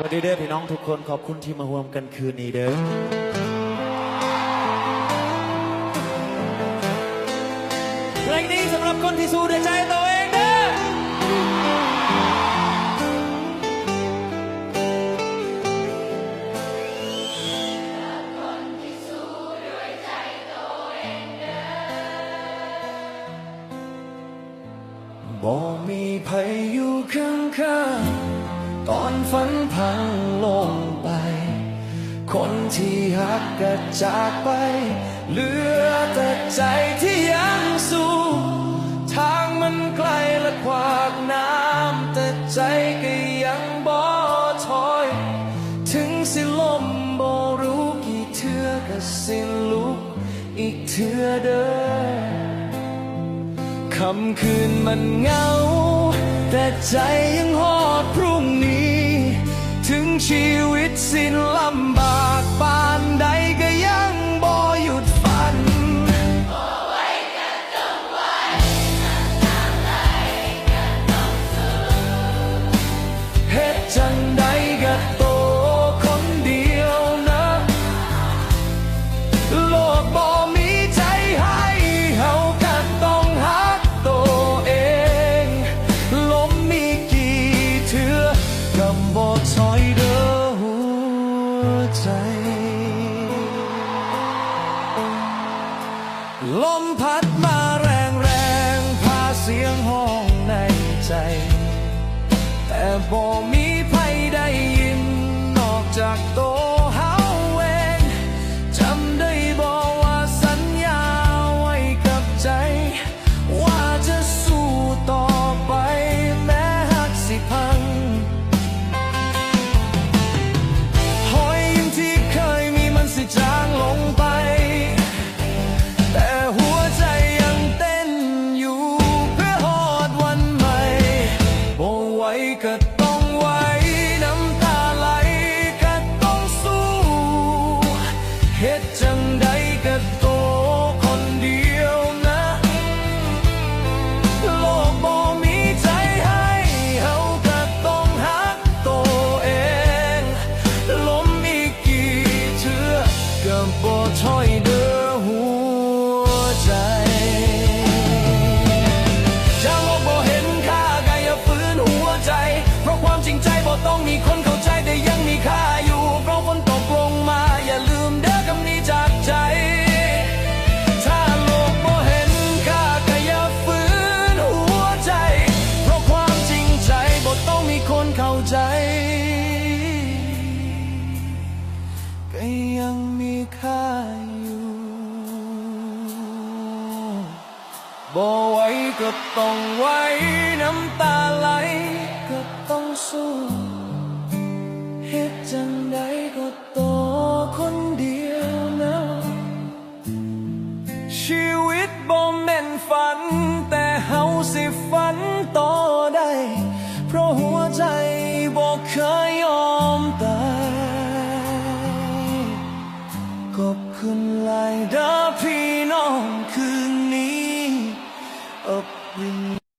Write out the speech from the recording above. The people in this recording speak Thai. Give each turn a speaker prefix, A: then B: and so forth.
A: วัสดีเด้อพี่น้องทุกคนขอบคุณที่มาร่วมกันคืนนี้เด้อเพลงนี้สำหรับคนที่สู้ด้วยใจตัวเองเด้อบ่มีภัยอยู่ข้างข้างๆ ตอนฝันพังลงไป คนที่หักก็จากไป เหลือแต่ใจที่ยังสู้ ทางมันไกลและขวากน้ำแต่ใจก็ยังบ่ถอย ถึงสิลมบ่รู้กี่เทือก็สิลุกอีกเทือเด้อคำคืนมันเงา แต่ใจยังหอดพรุ่งนี้ ถึงชีวิตสิ้นลำบาก ก็บ่ถอยเด้อหัวใจ ลมพัดมาแรงแรงพาเสียงห้องในใจ แต่บ่มี ก็ต้องไหวน้ำตาไหลก็ต้องสู้เฮ็ดจังใดก็โตคนเดียวนะ โลกบ่มีใจให้เฮาก็ต้องหักตัวเองล้มอีกกี่เทื่อก็บ่ถอยเด้ ค่าอยู่บ่ไหวก็ต้องไหวน้ำตาไหลก็ต้องสู้เฮ็ดจังใดก็โตคนเดียวนะชีวิตบ่แม่นฝัน กบคุณหลายดาพี่น้องคืนนี้อบอุ่น